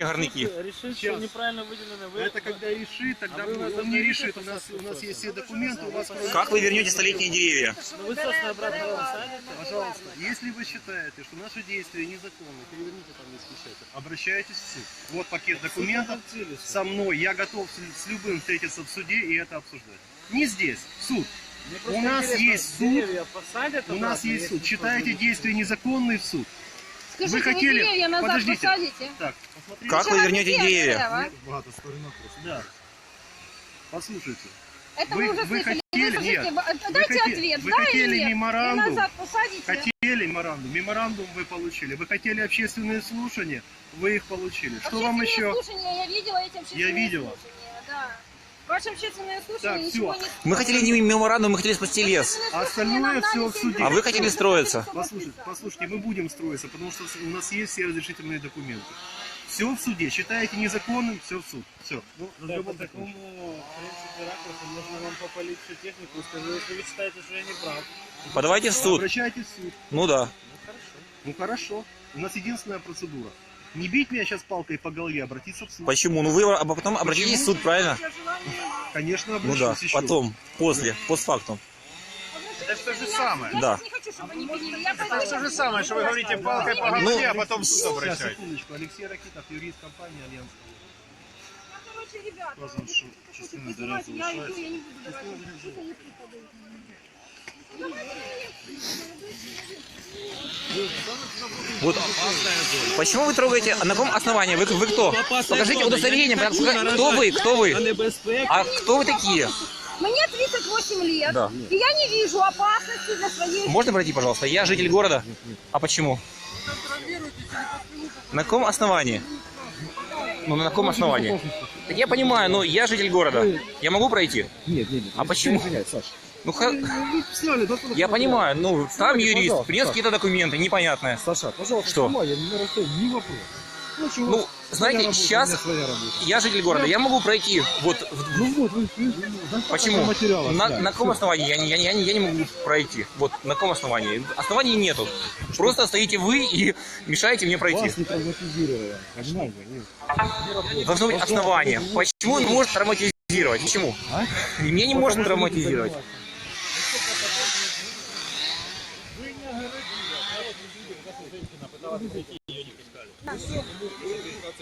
горняки. Решить, что неправильно выделено. Вы... Это когда решит, тогда А вы он не решит. У нас, у нас есть все документы, у вас Как вы вернете столетние деревья? Ну, вы, собственно, обратно садите. Пожалуйста, если вы считаете, что наши действия незаконны, переверните там есть печать, обращайтесь в суд. Вот пакет документов со мной. Я готов с, с любым встретиться в суде и это обсуждать. Не здесь, в суд. Мне У нас интересно, есть суд. деревья посадят У нас обратно, есть если суд. Что-то действия незаконные в суд. Скажите, Вы хотели- деревья назад Подождите. посадите? Так, посмотрите. Как вы вернете деревья? дерево? Да. Послушайте. Это Вы- мы уже вы слышали. хотели- Слушайте, нет. Вы Дайте хотели- ответ, вы да или хотели нет? меморандум? И назад посадите? Хотели меморандум. Меморандум вы получили. Вы хотели общественные слушания, вы их получили. Что вам Общественные еще? слушания, я видела эти общественные видела. слушания, Ваше общественное Так, слушание ничего всё. не Мы хотели не меморандум, мы хотели спасти лес. А остальное дали в суде. А вы хотели строиться. Послушайте, послушайте, мы будем строиться, потому что у нас есть все разрешительные документы. Все в суде. Считаете незаконным, все в суд. Все. Ну, Да, разговор по такому, в принципе, ракурсу можно вам попалить всю технику и скажу, если вы считаете, что я не прав. Подавайте в суд. Обращайтесь в суд. Ну да. Ну хорошо. У нас единственная процедура. Не бить меня сейчас палкой по голове, обратиться в суд. Почему? Ну вы а потом обратитесь в суд, правильно? Конечно, Ну обращусь да, еще. потом, после, постфактум. Это все же самое. Да. не хочу, чтобы они пилили. Я Это пойду- все же самое, что вы говорите палкой по Ну, голове, а потом в суд Сейчас, секундочку. Алексей Ракитов, юрист компании Альянс. Я, короче, ребят, Указан, что частина понимаете, заряда я иду, я не буду давать. Что-то не припадаю. Вот. Почему вы трогаете? На каком основании? Вы, вы кто? Покажите удостоверение. Кто вы? Кто вы? А кто вы такие? Мне 38 лет, Да. и я не вижу опасности для своей Можно пройти, пожалуйста? Я житель города. А почему? На каком основании? Ну, на каком основании? Так я понимаю, но я житель города. Я могу пройти? Нет, нет, нет. А почему? Саш. Ну, ха- я понимаю, ну, там юрист, пожалуйста, принес какие-то документы, непонятные. Саша, пожалуйста, Что? снимай, я не расстаю, не вопрос. Ну, чего? Ну, знаете, работа, сейчас я житель города, я могу пройти вот в- Ну вот, вы, вы, вы Почему? На, да, на каком основании? Я, не- я, не- я, не- я не могу пройти. Вот на каком основании? Оснований нету. Просто стоите вы и мешаете мне пройти. Вас не? Нет. Должно быть основание. Почему он может травматизировать? Почему? А? Меня не можно травматизировать.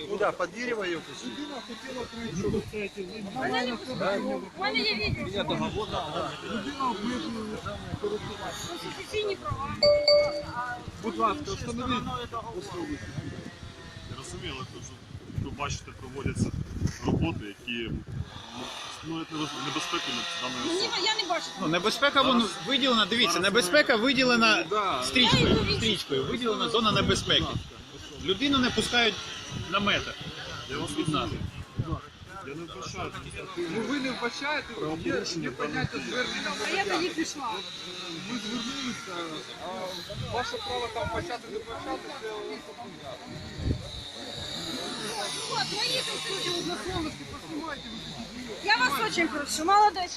Куда? Под дерево ее Ваня, я видел. Я договор. Конституційні права. Будь ласка, встановіть особи. Зрозуміло, що ви бачите, проводяться роботи, які ну, для даної Ні, я не бачу. Ну, небезпека вон виділена, дивіться, небезпека виділена стрічкою, стрічкою, виділена зона небезпеки. Людину не пускають на метр. Від нас. Я не вбачаю Ну ви не вбачаєте, є, є поняття звернення А я тоді пішла. Ми звернулися, а ваше право там вбачати, не вбачати, це Я вас очень прошу, молодой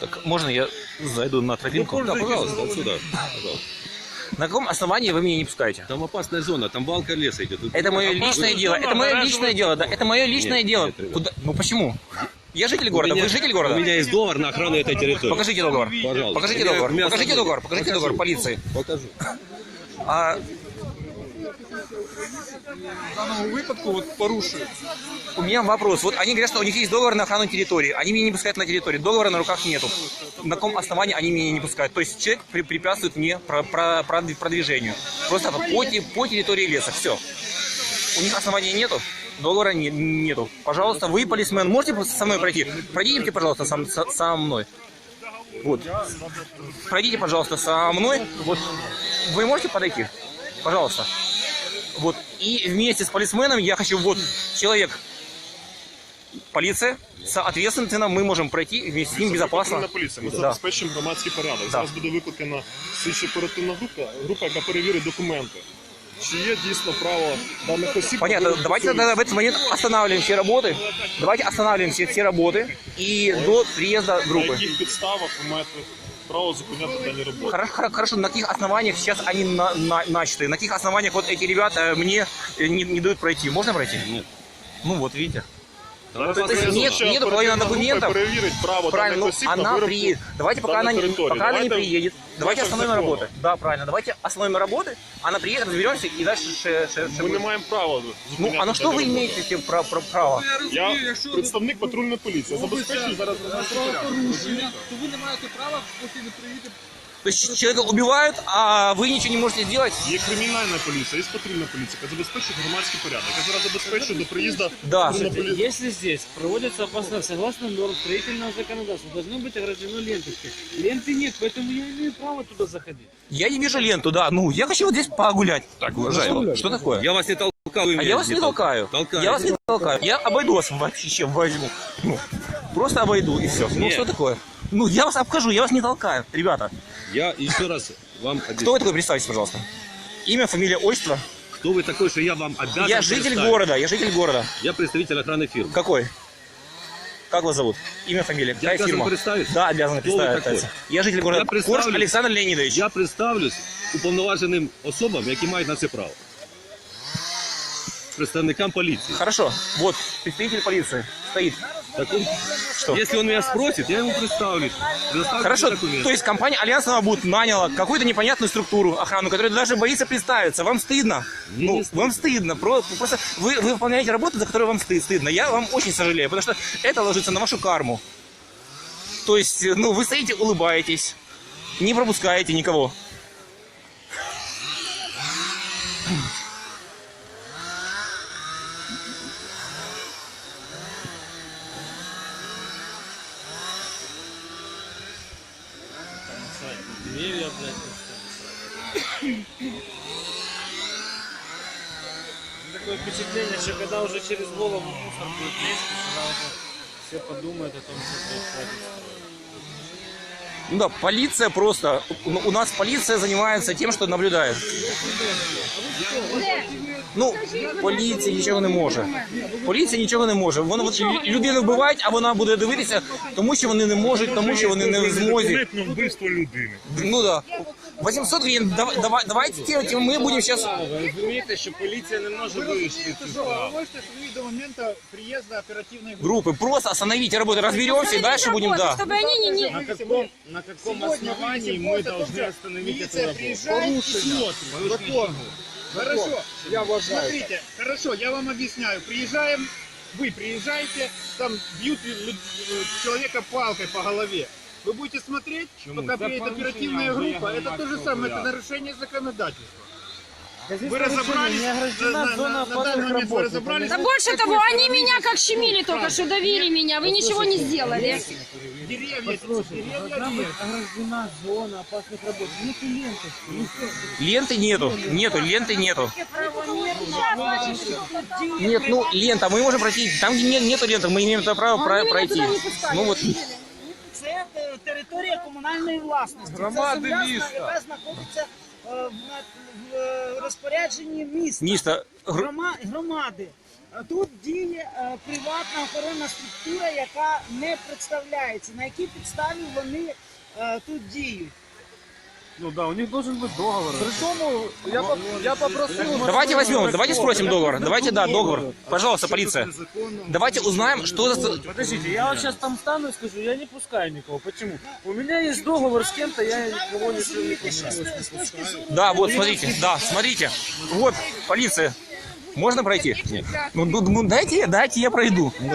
Так можно я зайду на тропинку? Да, пожалуйста, отсюда. На каком основании вы меня не пускаете? Там опасная зона, там балка леса идет. Это мое личное дело. Это мое личное дело, да. Это мое личное дело. Куда? Ну почему? Я житель города. Вы житель У города? меня есть договор на охрану этой территории. Покажите договор. Пожалуйста. Покажите У меня- договор. у Покажите собой. договор. Покажите договор полиции. Покажу. А в даному випадку от у меня вопрос. Вот они говорят, что у них есть договор на охрану территории. Они меня не пускают на территорию. Договора на руках нету. На каком основании они меня не пускают? То есть человек при- препятствует мне про- про- продв- продвижению. Просто по, по территории леса. Все. У них оснований нету. Договора не- нету. Пожалуйста, вы, полисмен, можете со мной пройти? Пройдите, пожалуйста, со, со- со мной. Вот. Пройдите, пожалуйста, со мной. Вот. Вы можете подойти? Пожалуйста. Вот. И вместе с полисменом я хочу, вот, человек, полиция, соответственно, мы можем пройти вместе с ним безопасно. Патрульна поліція. Ми Да. забезпечимо громадський порядок. Зараз буде викликана слідчо оперативна група, група, яка перевірить документи. чи є дійсно право даних осіб. Понятно. на Давайте тогда в этот момент останавливаем все работы. Давайте останавливаем все, все работы и до приезда На группы. яких підставах ви маєте право зупиняти дані роботи? Хорошо, хоро- хорошо, на каких основаниях сейчас они на, на- начаты? На каких основаниях вот эти ребята мне э, не, не дают пройти? Можно пройти? Нет. Ну вот, видите. Давайте То есть зараз нет- ще нету оперативна половины група документов. перевірить право Правильно, даних ну осіб на она виробку приедет. Давайте пока она, данной не, территории. пока она не Давайте приедет. Давайте в остановим закону. работы. Да, правильно. Давайте остановим работы. Она приедет, разберемся и дальше ше- ше- ше Ми не будет. маємо права Ну, зупиняти а на что дані вы роботи. имеете эти пра- пра- право? Я розумію, Я якщо представник патрульної поліції. Я забезпечую зараз громадський порядок. правопорушення, то ви не маєте права, поки не приїдете. То есть человека убивают, а вы ничего не можете сделать? Є кримінальна поліція, є патрульна поліція, яка забезпечує громадський порядок. Я зараз забезпечую до приїзду Да. патрульної поліції. Если здесь проводятся опасные, согласно норм строительного законодательства, должны быть ограждены ленточкой. Ленты нет, поэтому я имею право туда заходить. Я не вижу ленту, да. Ну, я хочу вот здесь погулять. Так, уважаемый. Что такое? Я вас не толкаю. вы А меня я вас не толкаю. Толкаете. Я вас не толкаю. Я обойду вас вообще чем возьму. Ну, просто обойду и все. Ну Нет. что такое? Ну я вас обхожу, я вас не толкаю, ребята. Я еще раз вам объясню. Кто вы такой, представьтесь, пожалуйста. Имя, фамилия, отчество. Кто вы такой, что я вам обязан Я житель представить? города, я житель города. Я представитель охраны фирмы. Какой? Как вас зовут? Имя, фамилия, какая обязан фирма? представиться? Да, обязан Кто вы представить. такой? Я житель города Я представлю. Корж Александр Леонидович. Я представлюсь уповноваженим особам, які мають на це право. Представникам поліції. Хорошо, вот, представитель полиции стоит. Так он, Что? если он меня спросит, я ему представлюсь. Хорошо, то есть компания Альянс Новобуд наняла какую-то непонятную структуру охрану, которая даже боится представиться. Вам стыдно? Мне ну, стыдно. вам стыдно. Про- Просто вы, вы выполняете работу, за которую вам стыд- стыдно. Я вам очень сожалею, потому что это ложится на вашу карму. То есть, ну, вы стоите, улыбаетесь, не пропускаете никого. когда уже через голову мусор будет лезть, тогда уже все подумают о том, что происходит. Ну да, полиция просто... У у нас полиция занимается тем, что наблюдает. Ну, поліція нічого не може. Поліція нічого не може. Вона от лю- людину вбивають, а вона буде дивитися, тому що вони не можуть, тому що вони не в змозі. на вбивство людини. Ну да. 800 гривен, давай, давай, давайте делать, мы будем сейчас... Ви розумієте, що поліція не може вирішити цю справу. Можете остановить до момента приезда оперативной группы. Группы, просто остановите работу, разберемся и дальше будем, да. Чтобы они не... не... На каком, на каком основании мы должны остановить эту Милиция работу? приезжает и смотрит. Закон. Хорошо. Я вважаю. Смотрите, хорошо, я вам объясняю. Приезжаем, вы приезжаете, там бьют лю- э, человека палкой по голове. Вы будете смотреть, пока Это приедет оперативная группа. Это то же самое, это нарушение законодательства. Вы разобрались? На- на- на данный опасных момент вы работ. разобрались? Да больше того, они меня как щемили только что, давили меня, вы ничего не сделали. Деревья, деревья нет. ограждена зона опасных работ. Нету всё. Ленты нету, нету, ленты нету. Нет, ну лента, мы можем пройти. Там, где не- нету ленты, мы имеем право про- пройти. Ну вот, територія комунальної власності. Громади Це земля, міста. яка знаходиться е, в, в е, розпорядженні міста. Міста. Гр- Грома- громади. А Тут діє е, приватна охоронна структура, яка не представляється. На якій підставі вони е, тут діють? Ну да, у них должен быть договор. Причому я, по- я попросив... Давайте возьмем, давайте спросим договор. Давайте, да, договор. Пожалуйста, полиция. Давайте узнаем, что за... Подождите, я вот сейчас там стану и скажу, я не пускаю никого. Почему? У меня есть договор с кем-то, я никого не пускаю. Да, вот, смотрите, да, смотрите. Вот, полиция. Можно пройти? Нет. Ну, ну, ну, дайте, дайте я пройду. Ну,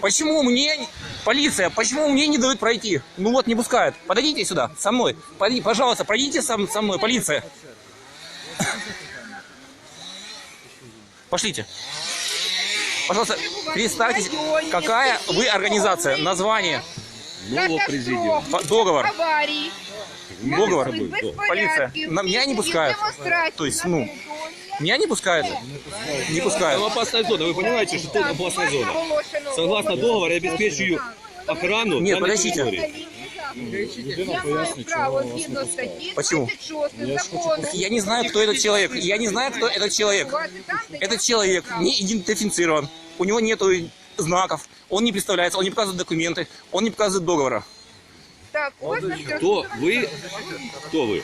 почему мне, полиция, почему мне не дают пройти? Ну вот, не пускают. Подойдите сюда, со мной. Подойди, пожалуйста, пройдите со, со мной, полиция. Пошлите. Пожалуйста, представьтесь, какая вы организация, название, Нового президиума. по- договор, аварий, договор. Полиция. На меня не пускают. То есть, ну. Меня не пускают? Не пускают. опасная зона, вы понимаете, что тут опасная зона. Согласно договору я обеспечиваю охрану Нет, данной подождите. территории. Я маю право згідно статті Почему? 36 закону. Я не знаю, кто этот человек. Я не знаю, кто этот человек. Этот человек не идентифицирован. У него нет знаков. Он не представляется, он не показывает документы, он не показывает договора. Так, на Кто вы? Кто вы?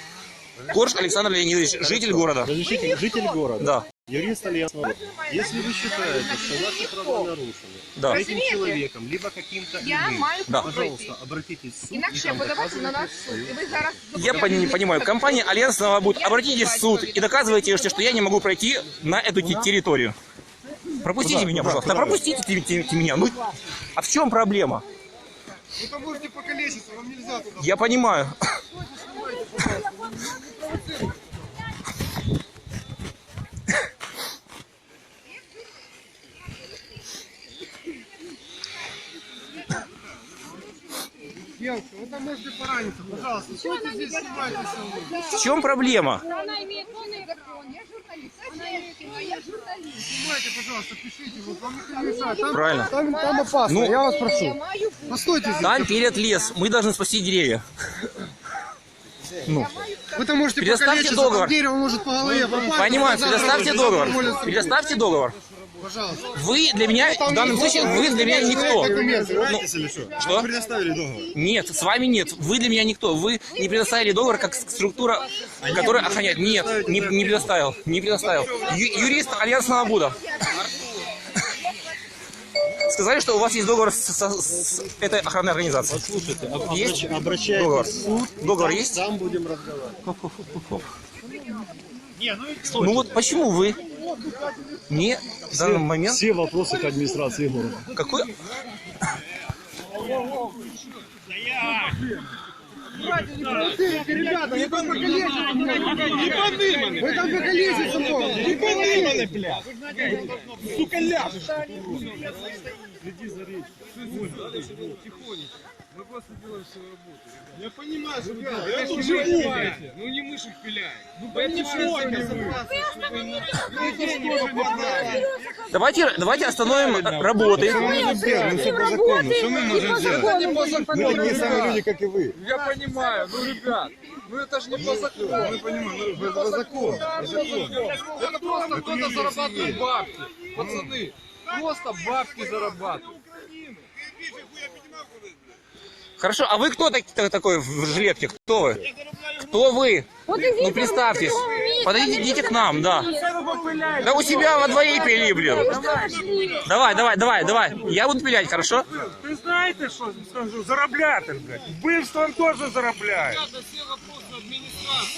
Корж Александр Леонидович, житель города. Разрешите, житель города, Да, юрист Альянса. Если вы считаете, что ваши права нарушены да. этим человеком, либо каким-то Я иным, маю Да. пожалуйста, обратитесь в суд. Інакше я подавати на нас в суд. І ви зараз Я пон- понимаю, компания Альянс Новобуд, обратитесь в суд и доказывайте, что я не могу пройти на эту те- территорию. Пропустите меня, пожалуйста. Да пропустите те- те- те меня. Ну, а в чем проблема? Вы там можете покалечиться, вам нельзя туда. Я понимаю. Девушка, вы там можете пораниться, пожалуйста. Стойте здесь, снимайте со В чем проблема? Она имеет полный закон. Я журналист. Советского, я журналист. Снимайте, пожалуйста, пишите, вот вам никто не мешает. Там, Правильно. там, там опасно, Ну, я вас Я прошу. Постойте здесь. Там перед лес. Мы должны спасти деревья. Ну, Вы там можете Предоставьте договор. дерево может по голове попасть. понимаю, предоставьте договор. Предоставьте договор. Пожалуйста. Вы для меня, в данном случае, вы для меня никто. Документы. или что? Предоставили договор. Нет, с вами нет. Вы для меня никто. Вы не предоставили договор как структура, которая охраняет. Нет, не, не предоставил. Не предоставил. Ю- юрист Альянс Новобуда. Сказали, что у вас есть договор с, со- с этой охранной организацией. Слушайте, Есть? обращайтесь Договор. в суд, Договор есть? там будем разговаривать. Ну вот почему вы не в данный момент... Все вопросы к администрации города. Какой... Ребята, вы там покалечиться Вы там покалечиться можете. Не подниманы, блядь. Сука, ляжешь. Мы просто делаем свою работу. Я понимаю, что вы делаете. Я тут живу. Ну не мышек пиляем. Ну ничего не вы. Давайте, давайте остановим работы. Что мы можем сделать? Что мы можем сделать? Мы такие самые люди, как и вы. Я понимаю, ну, ребят, ну это же не по закону. Мы понимаем, ну, по закону. Это просто кто-то зарабатывает бабки. Пацаны, просто бабки зарабатывают. Хорошо, а вы кто так- так- такой в жилетке? Кто вы? Кто вы? Ну представьтесь. Подойдите идите к нам, да. Да у себя во дворе пили, блин. Давай, давай, давай, давай. Я буду пилять, хорошо? Ви знаєте, що скажу? Заробляти, блядь. Вбивством теж заробляють.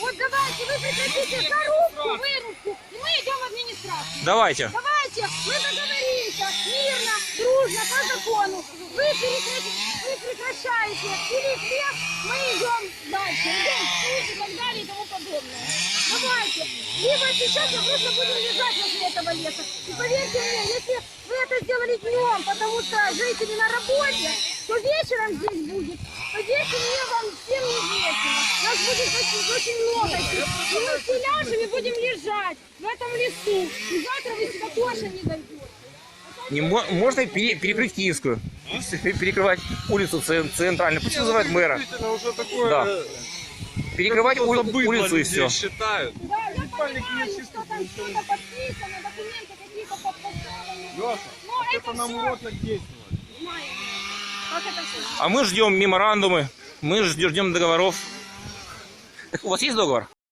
Вот давайте, вы прекратите зарубку, вырубку, и мы идем в администрацию. Давайте. Давайте, мы договоримся, мирно, дружно, по закону. Вы, прекрати- вы прекращаете пилить лес, мы идем дальше, идем в суд и так далее и тому подобное. Давайте. Либо сейчас мы просто будем лежать возле этого леса. И поверьте мне, если вы это сделали днем, потому что жители на работе, то вечером здесь будет. Поверьте мне, вам всем не весело. Нас будет очень, очень много. И мы все ляжем и будем лежать в этом лесу. И завтра вы сюда тоже не дойдете. Не мо- можно пере- перекрыть Киевскую. Перекрывать улицу цен- центральную. Пусть вызывают мэра. Действительно, уже такое... Да. э, Перекрывать ули- улицу и все. считают. Да, я понимаю, что там что-то подписано, документы какие-то подписаны. Леша, это нам урок как действовать. знаем. Как это все А мы ждем меморандумы, мы ждем договоров. У вас есть договор?